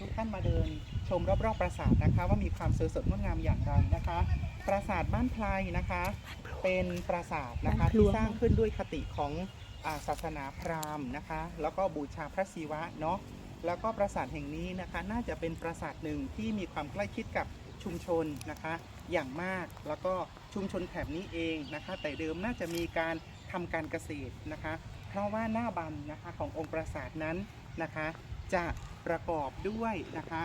ทุกท่านมาเดินชมรอบๆปราสาทนะคะว่ามีความสวยสดงดงามอย่างไรนะคะ ปราสาทบ้านไพรนะคะ เป็นปราสาทนะคะบ้านพลที่วงสร้างขึ้นด้วยคติของอาศาสนาพราหมณ์นะคะ แล้วก็บูชาพระศิวะเนาะแล้วก็ปราสาทแห่งนี้นะคะ น่าจะเป็นปราสาทหนึ่งที่มีความใกล้ชิดกับชุมชนนะคะ อย่างมากแล้วก็ชุมชนแถบนี้เองนะคะ แต่เดิมน่าจะมีการทำการเกษตรนะคะ เพราะว่าหน้าบันนะคะขององค์ปราสาทนั้นนะคะ จะประกอบด้วยนะคะ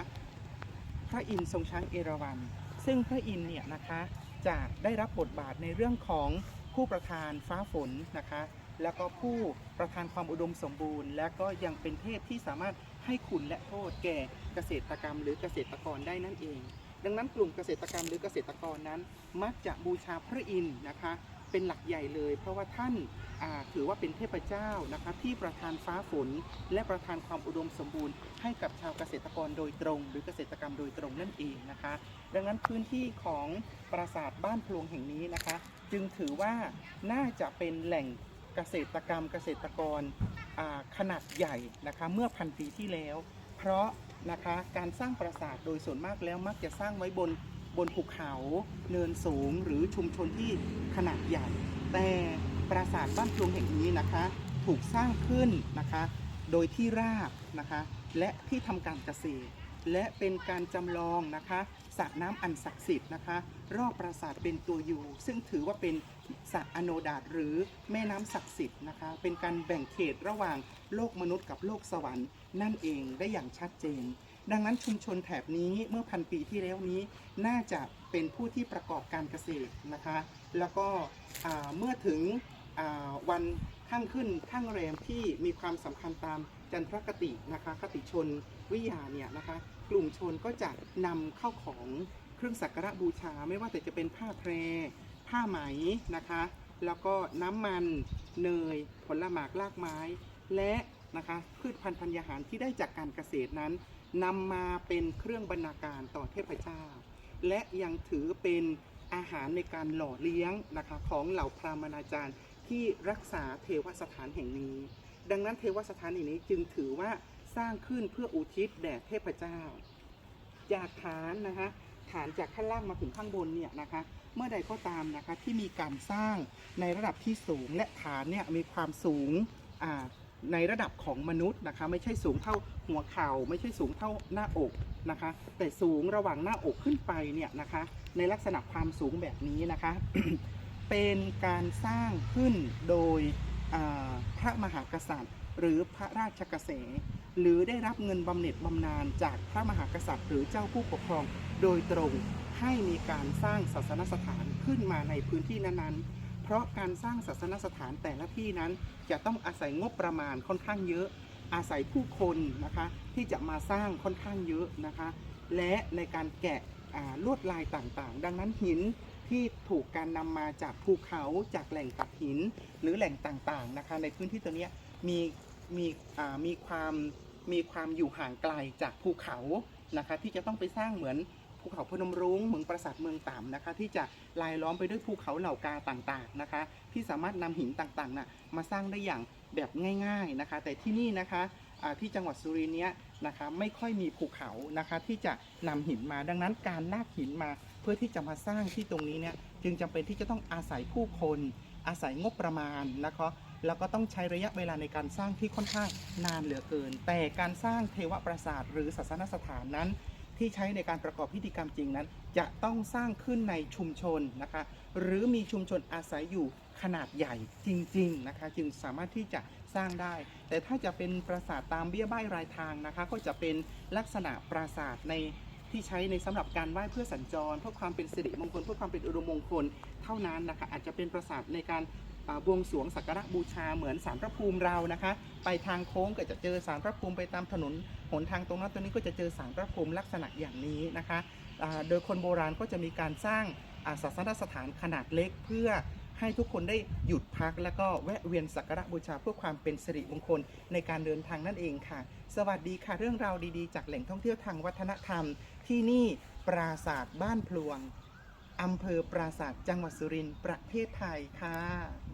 พระอินทร์ทรงช้างเอราวัณซึ่งพระอินทร์เนี่ยนะคะจะได้รับบทบาทในเรื่องของผู้ประทานฟ้าฝนนะคะ แล้วก็ผู้ประทานความอุดมสมบูรณ์ และก็ยังเป็นเทพที่สามารถให้คุณและโทษแก่เกษตรกรรมหรือเกษตรกรได้นั่นเอง ดังนั้นกลุ่มเกษตรกรรมหรือเกษตรกรนั้น มักจะบูชาพระอินทร์นะคะ เป็นหลักใหญ่เลย เพราะว่าท่านถือว่าเป็นเทพเจ้านะคะที่ประทานฟ้าฝน และประทานความอุดมสมบูรณ์ ให้กับชาวเกษตรกรโดยตรง หรือเกษตรกรรมโดยตรงนั่นเองนะคะ ดังนั้นพื้นที่ของปราสาทบ้านพลวงแห่งนี้นะคะ จึงถือว่าน่าจะเป็นแหล่งเกษตรกรรมเกษตรกรขนาดใหญ่นะคะเมื่อพันปีที่แล้ว เพราะนะคะการสร้างปราสาทโดยส่วนมากแล้วมักจะสร้างไว้บน บนภูเขาเนินสูงหรือชุมชนที่ขนาดใหญ่ แต่ปราสาทบ้านพลวงแห่งนี้นะคะ ถูกสร้างขึ้นนะคะ โดยที่ราบนะคะ และที่ทำการเกษตร และเป็นการจำลองนะคะสระน้ำอันศักดิ์สิทธิ์นะคะ รอบปราสาทเป็นตัวอยู่ ซึ่งถือว่าเป็นสระอโนดาตหรือแม่น้ำศักดิ์สิทธิ์นะคะ เป็นการแบ่งเขตระหว่างโลกมนุษย์กับโลกสวรรค์นั่นเองได้อย่างชัดเจน ดังนั้นชุมชนแถบนี้เมื่อพันปีที่แล้วนี้ น่าจะเป็นผู้ที่ประกอบการเกษตรนะคะ แล้วก็เมื่อถึงวันข้างขึ้นข้างแรมที่มีความสำคัญตามจันทรคตินะคะ คติชนวิยาเนี่ยนะคะ กลุ่มชนก็จะนำเข้าของเครื่องสักการะบูชา ไม่ว่าแต่จะเป็นผ้าแพร ผ้าไหมนะคะ แล้วก็น้ำมันเนย ผลหมากลากไม้ และนะคะพืชพันธุ์ธัญญาหารที่ได้จากการเกษตรนั้น นำมาเป็นเครื่องบรรณาการต่อเทพเจ้า และยังถือเป็นอาหารในการหล่อเลี้ยงนะคะของเหล่าพราหมณาจารย์ที่รักษาเทวสถานแห่งนี้ ดังนั้นเทวสถานแห่งนี้จึงถือว่าสร้างขึ้นเพื่ออุทิศแด่เทพเจ้า จากฐานนะคะฐานจากข้างล่างมาถึงข้างบนเนี่ยนะคะเมื่อใดก็ตามนะคะที่มีการสร้างในระดับที่สูงและฐานเนี่ยมีความสูงอ่า ในระดับของมนุษย์นะคะไม่ใช่สูงเท่าหัวเข่าไม่ใช่สูงเท่าหน้าอกนะคะ แต่สูงระหว่างหน้าอกขึ้นไปเนี่ยนะคะ ในลักษณะความสูงแบบนี้นะคะ เป็นการสร้างขึ้นโดยพระมหากษัตริย์ หรือพระราชกเษหรือได้รับเงินบำเหน็จบำนาญจากพระมหากษัตริย์ หรือเจ้าผู้ปกครองโดยตรงให้มีการสร้างศาสนสถานขึ้นมาในพื้นที่นั้นๆ เพราะการสร้างศาสนสถานแต่ละที่นั้นจะต้องอาศัยงบประมาณค่อนข้างเยอะ อาศัยผู้คนนะคะที่จะมาสร้างค่อนข้างเยอะนะคะ และในการแกะลวดลายต่างๆ ดังนั้นหินที่ถูกการนำมาจากภูเขาจากแหล่งตัดหินหรือแหล่งต่างๆนะคะ ในพื้นที่ตัวนี้มีมีมีความมีความอยู่ห่างไกลจากภูเขานะคะ ที่จะต้องไปสร้างเหมือน ภูเขาพนมรุ้งเมืองปราสาทเมืองต่ำนะคะ ที่จะลายล้อมไปด้วยภูเขาเหล่ากาต่างๆนะคะ ที่สามารถนำหินต่างๆน่ะมาสร้างได้อย่างแบบง่ายๆนะคะ แต่ที่นี่นะคะที่จังหวัดสุรินทร์เนี้ยนะคะไม่ค่อยมีภูเขานะคะที่จะนำหินมาดังนั้นการลากหินมาเพื่อที่จะมาสร้างที่ตรงนี้เนี่ยจึงจำเป็นที่จะต้องอาศัยผู้คนอาศัยงบประมาณนะคะแล้วก็ต้องใช้ระยะเวลาในการสร้างที่ค่อนข้างนานเหลือเกิน แต่การสร้างเทวปราสาทหรือศาสนสถานนั้น ที่ใช้ในการประกอบพิธีกรรมจริงนั้น จะต้องสร้างขึ้นในชุมชนนะคะ หรือมีชุมชนอาศัยอยู่ขนาดใหญ่จริงๆนะคะ จึงสามารถที่จะสร้างได้ แต่ถ้าจะเป็นปราสาทตามเบี้ยบ้ายรายทางนะคะ ก็จะเป็นลักษณะปราสาทในที่ใช้ในสำหรับการไหว้เพื่อสัญจรเพื่อความเป็นสิริมงคลเพื่อความเป็นอุดมมงคลเท่านั้นนะคะ อาจจะเป็นปราสาทในการ บวงสรวงสักการะบูชาเหมือนสารพระภูมิเรานะคะ ไปทางโค้งก็จะเจอสารพระภูมิไปตามถนนหนทางตรงนั้นตรงนี้ก็จะเจอสารพระภูมิลักษณะอย่างนี้นะคะโดยคนโบราณก็จะมีการสร้างศาสนสถานขนาดเล็กเพื่อให้ทุกคนได้หยุดพักแล้วก็แวะเวียนสักการะบูชาเพื่อความเป็นสิริมงคลในการเดินทางนั่นเองค่ะ สวัสดีค่ะเรื่องราวดีๆ จากแหล่งท่องเที่ยวทางวัฒนธรรม ที่นี่ปราสาทบ้านพลวงอำเภอปราสาทจังหวัดสุรินทร์ประเทศไทยค่ะ